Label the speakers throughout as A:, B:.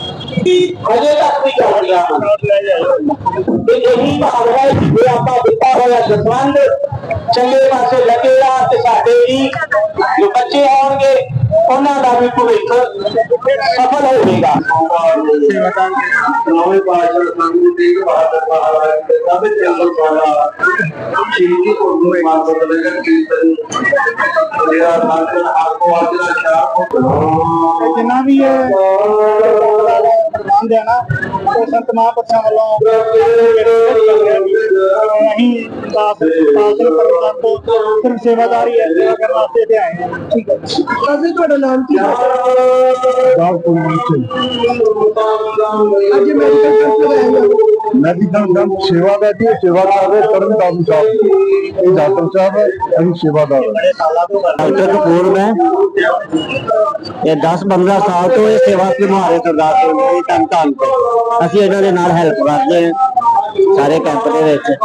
A: ਅਜੇ ਤੱਕ ਵੀ ਚੱਲ ਰਿਹਾ ਤੇ ਇਹੀ ਭਾਵਨਾ ਹੈ ਕਿ ਆਪਾਂ ਦਿੱਤਾ ਹੋਇਆ ਦਸਵੰਦ ਚੰਗੇ ਪਾਸੇ ਲੱਗੇਗਾ ਤੇ ਸਾਡੇ ਵੀ ਜੋ ਬੱਚੇ ਆਉਣਗੇ ਉਹਨਾਂ ਦਾ ਵੀ ਭਵਿੱਖ ਸਫਲ ਹੋਵੇਗਾ।
B: ਨਵੇਂ ਪਾਸ਼ਾ ਸੰਗਤ ਦੀ ਬਹਾਦਰ ਮਹਾਰਾਜ ਦੇ ਸਭ ਚੱਲਣ ਵਾਲਾ ਸ਼ਹੀਦੀ ਕੋ ਨੂੰ ਮਾਰ ਬਦਲੇਗਾ ਕੀਰਤਨ ਮੇਰਾ ਨਾਮ ਆਪਕੋ ਆਜਨਾ ਸ਼ਾਹ
C: ਜਿੰਨਾ ਵੀ ਇਹ ਪ੍ਰਬੰਧ ਹੈ ਨਾ ਉਹ ਸੰਤ ਮਹਾਂਪੁਰਸ਼ਾਂ ਵੱਲੋਂ ਦਾਸ ਪਾਸਲ ਕਰਨ ਤੋਂ ਸਿਰਫ ਸੇਵਾਦਾਰੀ ਹੈ ਸੇਵਾ ਕਰਨ ਵਾਸਤੇ ਤੇ ਆਏ ਹਾਂ। ਠੀਕ ਹੈ। ਅਸੀਂ ਤੁਹਾਡਾ ਨਾਮ ਕੀ ਹੈ? ਅੱਜ ਮੈਡੀਕਲ ਕੈਂਪ ਤੇ ਆਏ ਹਾਂ
D: ਮੈਡੀਕਲ ਕੈਂਪ ਸੇਵਾ ਦਾ ਕੀ ਸੇਵਾ ਕਰ ਰਹੇ ਤਰਨਤਾਰਨ ਸਾਹਿਬ ਇਹ ਡਾਕਟਰ ਸਾਹਿਬ ਹੈ, ਅਸੀਂ ਸੇਵਾਦਾਰ ਹਾਂ
A: ਡਾਕਟਰ ਕਪੂਰ ਮੈਂ। ਇਹ 10 15 ਸਾਲ ਤੋਂ ਇਹ ਸੇਵਾ ਨਿਭਾ ਰਹੇ ਸਰਦਾਰ ਸਿੰਘ ਧੰਨ ਧੰਨ ਅਸੀਂ ਇਹਨਾਂ ਦੇ ਨਾਲ ਹੈਲਪ ਕਰਦੇ ਹਾਂ ਸਾਰੇ ਕੈਂਪ ਦੇ ਵਿੱਚ।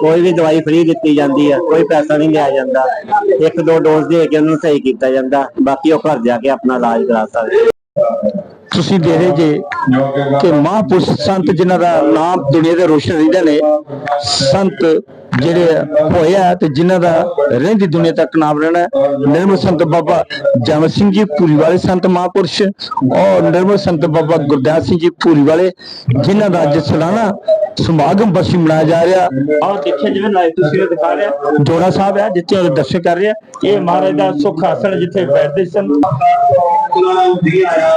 A: ਕੋਈ ਵੀ ਦਵਾਈ ਫ੍ਰੀ ਦਿੱਤੀ ਜਾਂਦੀ ਹੈ ਕੋਈ ਪੈਸਾ ਨਹੀਂ ਲਿਆ ਜਾਂਦਾ। ਇੱਕ ਦੋ ਡੋਜ਼ ਦੇ ਕੇ ਉਹਨੂੰ ਸਹੀ ਕੀਤਾ ਜਾਂਦਾ। ਬਾਕੀ ਉਹ ਘਰ ਜਾ ਕੇ ਆਪਣਾ ਇਲਾਜ ਕਰਾ ਸਕਦੇ।
D: ਤੁਸੀਂ ਦੇ ਰਹੇ ਜੇ ਕਿ ਮਹਾਂਪੁਰਸ਼ ਸੰਤ ਜਿਨ੍ਹਾਂ ਦਾ ਨਾਮ ਦੁਨੀਆ ਦੇ ਰੋਸ਼ਨ ਰਹਿੰਦੇ ਨੇ, ਸੰਤ ਜਿਹੜੇ ਹੋਏ ਤੇ ਜਿਨ੍ਹਾਂ ਦਾ ਰਹਿੰਦੀ ਦੁਨੀਆ ਤੱਕ ਨਾਮ ਰਹਿਣਾ ਨਿਰਮਲ ਸੰਤ ਬਾਬਾ ਜਮ ਸਿੰਘ ਜੀ ਪੂਰੀ ਵਾਲੇ ਸੰਤ ਮਹਾਂਪੁਰਸ਼ ਔਰ ਨਿਰਮਲ ਸੰਤ ਬਾਬਾ ਗੁਰਦਾਸ ਸਿੰਘ ਜੀ ਪੂਰੀ ਵਾਲੇ ਜਿਨ੍ਹਾਂ ਦਾ ਅੱਜ ਸਾਲਾਨਾ ਸਮਾਗਮ ਬਰਸੀ ਮਨਾਇਆ ਜਾ ਰਿਹਾ। ਔਰ ਦੇਖਿਆ ਜਿਵੇਂ ਲਾਈਵ ਤੁਸੀਂ ਉਹ ਦਿਖਾ ਰਿਹਾ, ਜੋੜਾ ਸਾਹਿਬ ਹੈ, ਜਿੱਥੇ ਉਹ ਦਰਸ਼ਨ ਕਰ ਰਿਹਾ। ਇਹ ਮਹਾਰਾਜ ਦਾ ਸੁਖ ਆਸਣ ਜਿੱਥੇ ਬੈਠਦੇ ਸਨ।
B: ਨਾਮ ਜੀ ਆਇਆ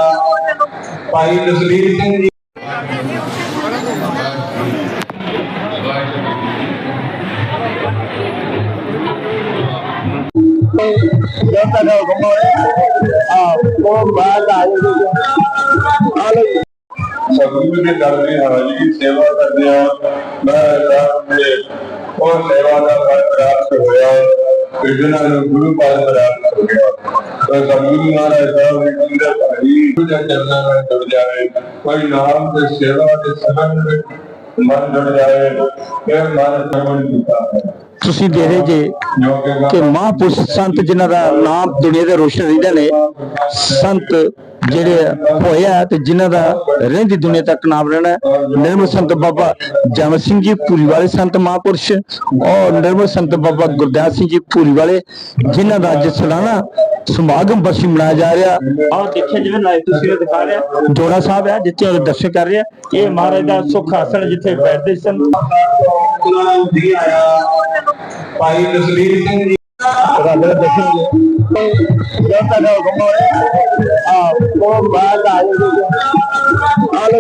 B: ਭਾਈ ਜਸਵੀਰ ਸਿੰਘ ਜੀ
D: ਜਦ ਤੱਕ ਹੁਕਮ ਹੋਏ ਆ ਉਹ ਬਾਅਦ ਆ
B: ਸਤਿਗੁਰੂ ਦੇ ਦਰ ਦੀ ਹਾਜ਼ਰੀ ਸੇਵਾ ਕਰਦੇ ਆ ਮੈਂ ਰਾਮ ਦੇ ਉਹ ਸੇਵਾ ਦਾ ਫਲ ਪ੍ਰਾਪਤ ਹੋਇਆ ਕਿਜਨਾਂ ਨੂੰ ਗੁਰੂ ਪਾਦ ਪ੍ਰਾਪਤ ਹੋ ਗਿਆ ਤਾਂ ਸਤਿਗੁਰੂ ਮਹਾਰਾਜ ਸਾਹਿਬ ਨੇ ਕਹਿੰਦੇ ਭਾਈ ਤੁਝੇ ਚਰਨਾਂ ਵਿੱਚ ਜੁੜ ਜਾਵੇ। ਕੋਈ ਨਾਮ ਤੇ ਸੇਵਾ ਦੇ ਸੰਬੰਧ ਵਿੱਚ ਮਨ ਜੁੜ ਜਾਵੇ ਫਿਰ ਮਨ ਪ੍ਰਗਟ ਕੀਤਾ ਹੈ
D: ਤੁਸੀਂ ਦੇ ਰਹੇ ਜੇ
B: ਕਿ
D: ਮਹਾਂਪੁਰਸ਼ ਸੰਤ ਜਿਨ੍ਹਾਂ ਦਾ ਨਾਮ ਦੁਨੀਆ ਦੇ ਰੋਸ਼ਨ ਰਹਿੰਦੇ ਨੇ ਸੰਤ ਜਿਹੜੇ ਹੋਏ ਤੇ ਜਿਨ੍ਹਾਂ ਦਾ ਰਹਿੰਦੀ ਦੁਨੀਆ ਤੱਕ ਨਾਮ ਰਹਿਣਾ ਨਿਰਮਲ ਸੰਤ ਬਾਬਾ ਜਮ ਸਿੰਘ ਜੀ ਪੂਰੀ ਵਾਲੇ ਸੰਤ ਮਹਾਂਪੁਰਸ਼ ਔਰ ਨਿਰਮਲ ਸੰਤ ਬਾਬਾ ਗੁਰਦਾਸ ਸਿੰਘ ਜੀ ਪੂਰੀ ਵਾਲੇ ਜਿਨ੍ਹਾਂ ਦਾ ਅੱਜ ਸਾਲਾਨਾ ਸਮਾਗਮ ਬਰਸੀ ਮਨਾਇਆ ਜਾ ਰਿਹਾ। ਔਰ ਦੇਖਿਆ ਜਿਵੇਂ ਲਾਈਵ ਤੁਸੀਂ ਦਿਖਾ ਰਿਹਾ ਜੋੜਾ ਸਾਹਿਬ ਹੈ ਜਿੱਥੇ ਉਹ ਦਰਸ਼ਨ ਕਰ ਰਿਹਾ ਇਹ ਮਹਾਰਾਜ ਦਾ ਸੁਖ ਆਸਣ ਜਿੱਥੇ ਬੈਠਦੇ ਸਨ।
B: ਭਾਈ ਜਸਵੀਰ ਸਿੰਘ
E: ਗੱਲ ਦੇਖੀਏ तो जब तक हुक्म होए
F: आपको बात आएगी ਆਲੋ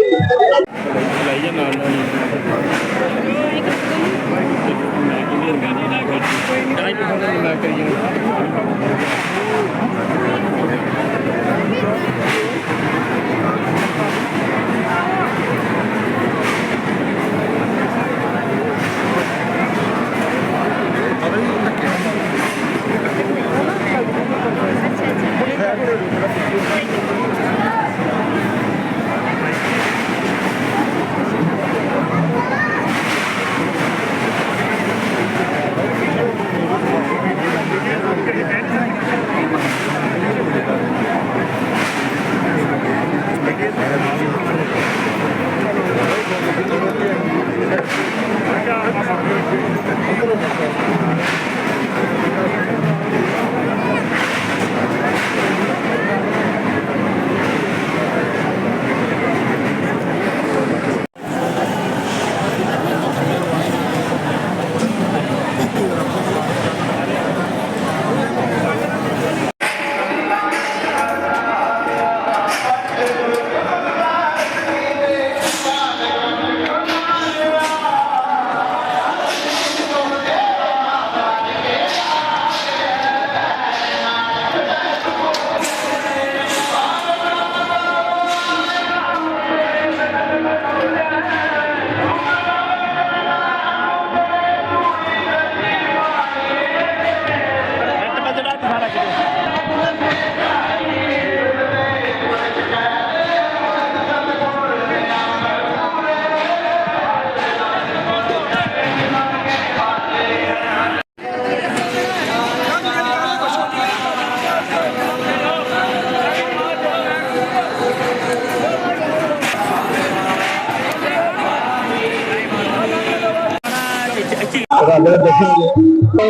F: ਬਾਬਾ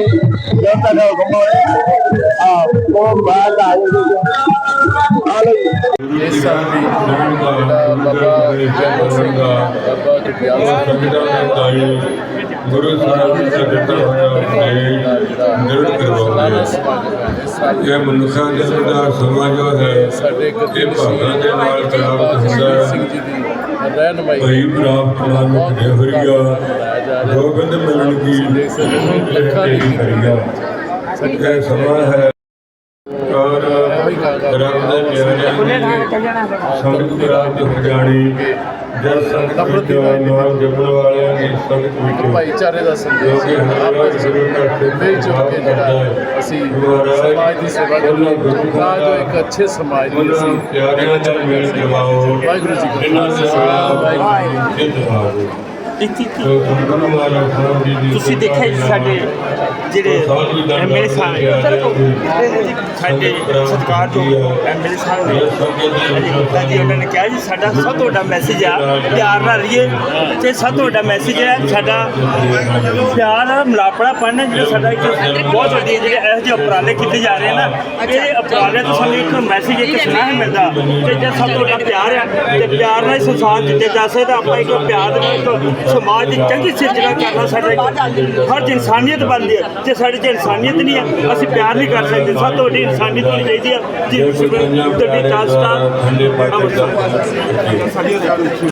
F: ਜਗਿਆਲ ਸਿੰਘ ਗੁਰੂ ਸਾਹਿਬ ਜੀ ਦਾ ਦਿੱਤਾ ਹੋਇਆ ਉਪਦੇਸ਼ ਨਿਰਣ ਕਰਵਾਉਂਦੇ ਇਹ ਮਨੁੱਖਾਂ ਦੇ ਦਾ ਸਮਾਜ ਜੋ ਹੈ
G: ਸਾਡੇ
F: ਇਹ
G: ਗੁਰਦੇਵ
F: ਭਾਗਾਂ ਦੇ ਨਾਲ ਪ੍ਰਾਪਤ ਹੁੰਦਾ
G: ਸਿੰਘ
F: ਹੈ
G: ਜੀ ਦੀ ਰਹਿਨਮਾਈ
F: ਭਈ ਪ੍ਰਾਪਤ ਨਾਮ ਦੇ ਗੋਬਿੰਦ ਮਿਲਣ ਕੀ ਦੀ ਹਰੀਆ ਇਹ ਸਮਾਂ ਹੈ। ਔਰ ਰੱਬ ਦੇ ਪਿਆਰਿਆਂ ਦੀ ਸੰਗਤ ਪ੍ਰਾਪਤ ਹੋ ਜਾਣੀ। ਜਦ ਸੰਗਤ ਵਿੱਚ ਨਾਮ ਜਪਣ ਵਾਲਿਆਂ ਦੀ ਸੰਗਤ ਵਿੱਚ
G: ਭਾਈਚਾਰੇ ਦਾ
F: ਜੋ
G: ਸੰਦੇਸ਼ ਆਪਸ
F: ਗੁਰੂ ਘਰ ਦੇ
G: ਮਿਲ ਜੁਲ ਕੇ ਜਿਹੜਾ ਅਸੀਂ ਸਮਾਜ ਦੀ ਸੇਵਾ ਕਰੀਏ ਤਾਂ ਜੋ ਇੱਕ ਅੱਛੇ ਸਮਾਜ ਦੀ ਅਸੀਂ
F: ਪਿਆਰਿਆਂ ਦਾ ਮੇਲ ਜਮਾਓ।
G: ਵਾਹਿਗੁਰੂ ਜੀ ਕਾ ਖਾਲਸਾ,
F: ਵਾਹਿਗੁਰੂ ਜੀ ਕੀ ਫਤਿਹ
H: ਇੱਥੇ
F: ਸੋ
H: ਤੁਸੀਂ ਦੇਖਿਆ ਜੀ ਸਾਡੇ ਜਿਹੜੇ ਐਮਐਲਏ ਸਾਹਿਬ ਸਾਡੇ ਸਤਿਕਾਰਯੋਗ ਐਮਐਲਏ ਸਾਹਿਬ ਨੇ ਗੁਪਤਾ ਜੀ ਉਹਨਾਂ ਨੇ ਕਿਹਾ ਜੀ ਸਾਡਾ ਸਭ ਤੋਂ ਵੱਡਾ ਮੈਸੇਜ ਆ ਪਿਆਰ ਨਾਲ ਰਹੀਏ ਤੇ ਸਭ ਤੋਂ ਵੱਡਾ ਮੈਸੇਜ ਹੈ ਸਾਡਾ ਪਿਆਰ ਮਿਲਾਪੜਾ ਪੜਨਾ ਜਿਹੜਾ ਸਾਡਾ ਇੱਕ ਬਹੁਤ ਵੱਡੀ ਜਿਹੜੇ ਇਹੋ ਜਿਹੇ ਉਪਰਾਲੇ ਕੀਤੇ ਜਾ ਰਹੇ ਨਾ ਇਹ ਉਪਰਾਲੇ ਤੋਂ ਸਾਨੂੰ ਇੱਕ ਮੈਸੇਜ ਇੱਕ ਸੁਨੇਹਾ ਮਿਲਦਾ ਕਿ ਜੇ ਸਭ ਤੋਂ ਵੱਡਾ ਪਿਆਰ ਆ ਤੇ ਪਿਆਰ ਨਾਲ ਹੀ ਸੰਸਾਰ ਜਿੱਤੇ ਜਾ ਸਕਦਾ ਆਪਾਂ ਇੱਕ ਪਿਆਰ ਦੇ ਨਾਲ ਇੱਕ ਸਮਾਜ ਦੀ ਚੰਗੀ ਸਿਰਜਣਾ ਕਰਨਾ ਸਾਡਾ ਇੱਕ ਹਰ ਇਨਸਾਨੀਅਤ ਬਣਦੀ ਹੈ ਜੇ ਸਾਡੇ 'ਚ ਇਨਸਾਨੀਅਤ ਨਹੀਂ ਹੈ ਅਸੀਂ ਪਿਆਰ ਨਹੀਂ ਕਰ ਸਕਦੇ ਸਭ ਤੋਂ ਵੱਡੀ ਇਨਸਾਨੀਅਤ ਹੋਣੀ ਚਾਹੀਦੀ ਹੈ ਸਿਮਰਨ ਤੁਹਾਡੀ
F: ਪਾਣੀ ਦਾ